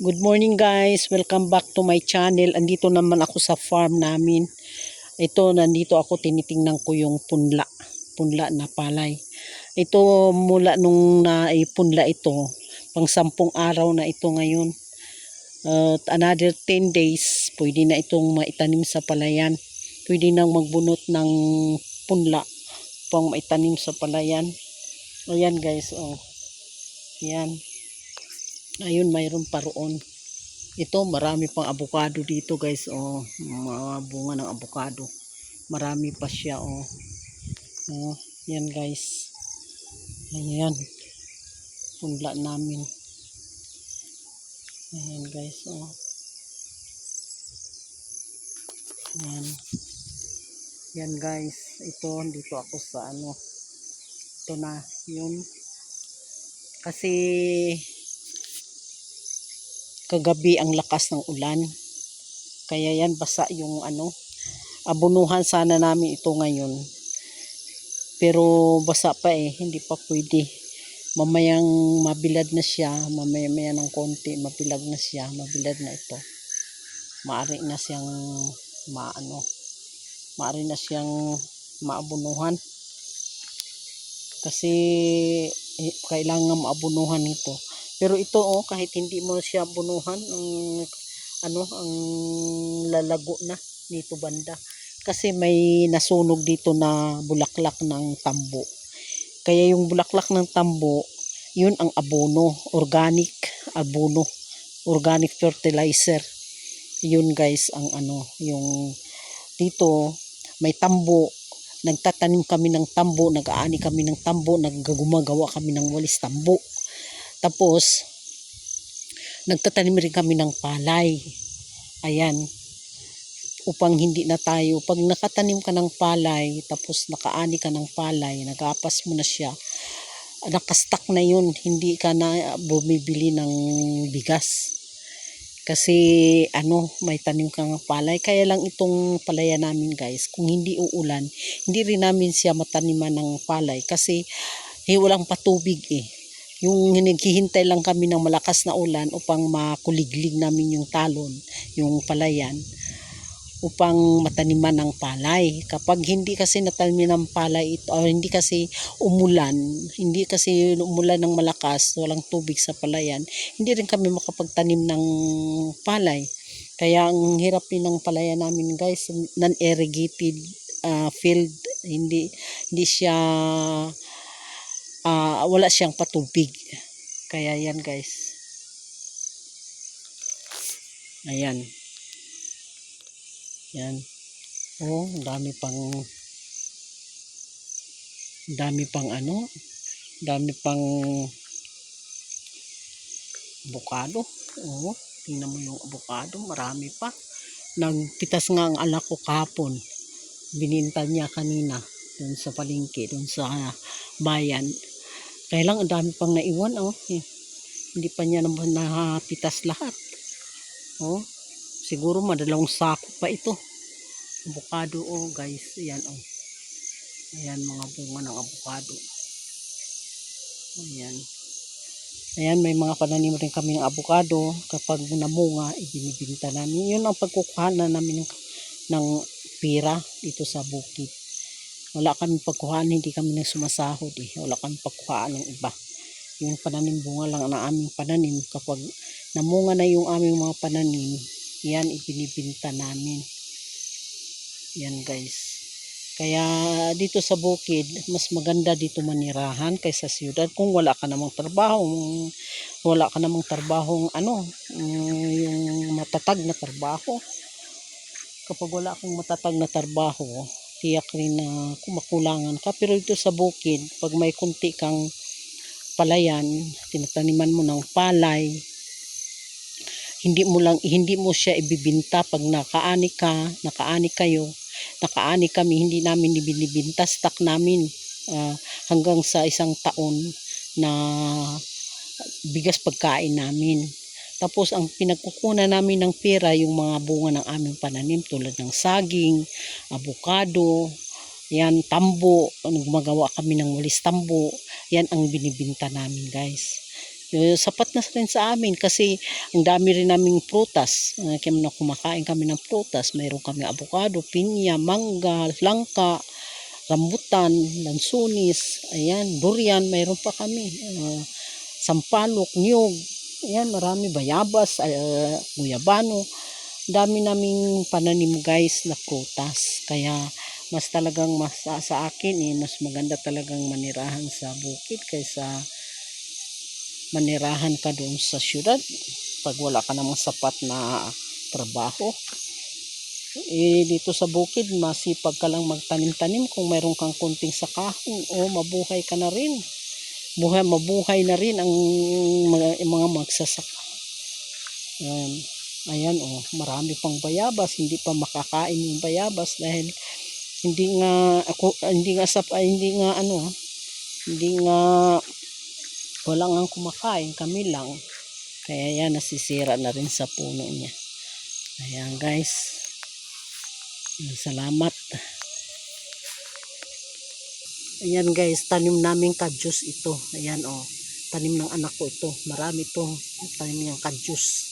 Good morning guys, welcome back to my channel. Andito naman ako sa farm namin. Ito, nandito ako tinitingnan ko yung punla. Punla na palay. Ito mula nung naipunla ito, pang sampung araw na ito ngayon. At another 10 days, pwede na itong maitanim sa palayan. Pwede nang magbunot ng punla pang maitanim sa palayan. Ayan guys, oh. Yan. Ayun, mayroon pa roon. Ito, marami pang avocado dito guys. Oh, mga bunga ng avocado. Marami pa siya. Oh. Oh, yan guys. Ayan. Punla namin. Ayan guys. Oh. Ayan. Yan guys. Ito, dito ako sa ano. Ito na. Yun. Kasi kagabi ang lakas ng ulan. Kaya yan basa yung ano. Abunuhan sana namin ito ngayon. Pero basa pa eh, hindi pa pwede. Mamayang mabilad na siya, mamaya maya ng konti, mabilag na siya, mabilad na ito. Maari na siyang maano, maari na siyang maabunuhan. Kasi eh, kailangan maabunuhan ito. Pero ito oh, kahit hindi mo siya bunuhan, ang ano, ang lalago na dito banda. Kasi may nasunog dito na bulaklak ng tambo. Kaya yung bulaklak ng tambo, yun ang abono, organic abono, organic fertilizer. Yun guys ang ano, yung dito may tambo, nagtatanim kami ng tambo, nag-aani kami ng tambo, naggumagawa kami ng walis tambo. Tapos, nagtatanim rin kami ng palay. Ayan. Upang hindi na tayo, pag nakatanim ka ng palay, tapos nakaani ka ng palay, nagapas mo na siya, nakastak na yun, hindi ka na bumibili ng bigas. Kasi ano, may tanim kang palay. Kaya lang itong palaya namin guys, kung hindi uulan, hindi rin namin siya mataniman ng palay kasi eh, walang patubig eh yung naghihintay lang kami ng malakas na ulan upang makuliglig namin yung talon, yung palayan, upang mataniman ng palay. Kapag hindi kasi nataniman ng palay ito, or hindi kasi umulan, hindi kasi umulan ng malakas, walang tubig sa palayan, hindi rin kami makapagtanim ng palay. Kaya ang hirap din ng palayan namin guys, non-irrigated uh, field, hindi hindi siya uh, wala siyang patubig. Kaya yan guys. Ayan. Yan. Oh, dami pang dami pang ano, dami pang avocado. Oh, tingnan mo yung avocado, marami pa. Nagpitas nga ang alak ko kahapon. Bininta niya kanina dun sa palengke, dun sa bayan. Kaya lang, ang dami pang naiwan, oh. Hindi pa niya napitas lahat. Oh, siguro madalawang sako pa ito. Avocado, oh, guys. Ayan, oh. Ayan, mga bunga ng avocado. Ayan. Ayan, may mga pananim rin kami ng avocado. Kapag namunga, ibinibinta namin. Yun ang pagkukuha na namin ng, ng pira dito sa bukid wala kami pagkuhaan, hindi kami nang sumasahod eh. Wala kami pagkuhaan ng iba. Yung pananim bunga lang na aming pananim. Kapag namunga na yung aming mga pananim, yan ibinibinta namin. Yan guys. Kaya dito sa bukid, mas maganda dito manirahan kaysa siyudad. Kung wala ka namang trabaho, wala ka namang trabaho, ano, yung matatag na trabaho. Kapag wala akong matatag na trabaho, tiyak rin na kumakulangan ka. Pero ito sa bukid, pag may kunti kang palayan, tinataniman mo ng palay, hindi mo lang hindi mo siya ibibinta pag nakaani ka, nakaani kayo, nakaani kami, hindi namin ibinibinta, stock namin uh, hanggang sa isang taon na bigas pagkain namin. Tapos ang pinagkukunan namin ng pera yung mga bunga ng aming pananim tulad ng saging, abukado, yan tambo, gumagawa kami ng walis tambo, yan ang binibinta namin guys. Eh, sapat na rin sa amin kasi ang dami rin naming prutas. Kaya na kumakain kami ng prutas. Mayroon kami avocado, pinya, mangga, langka, rambutan, lansunis, ayan, durian, mayroon pa kami. Uh, sampalok, niyog, ayan, marami, bayabas, uh, guyabano. Dami naming pananim guys na prutas. Kaya mas talagang mas sa, akin eh, mas maganda talagang manirahan sa bukid kaysa manirahan ka doon sa syudad pag wala ka namang sapat na trabaho. Eh, dito sa bukid, masipag ka lang magtanim-tanim kung mayroon kang kunting sakahon o mabuhay ka na rin. Buhay, mabuhay na rin ang mga, mga magsasaka. Um, ayan, oh, marami pang bayabas, hindi pa makakain yung bayabas dahil hindi nga ako hindi nga sap hindi nga ano hindi nga wala nga kumakain. Kami lang. Kaya yan nasisira na rin sa puno niya. Ayan guys. Salamat ayan guys tanim namin kadyus ito. Ayan oh. Tanim ng anak ko ito. Marami to tanim niyang kadyus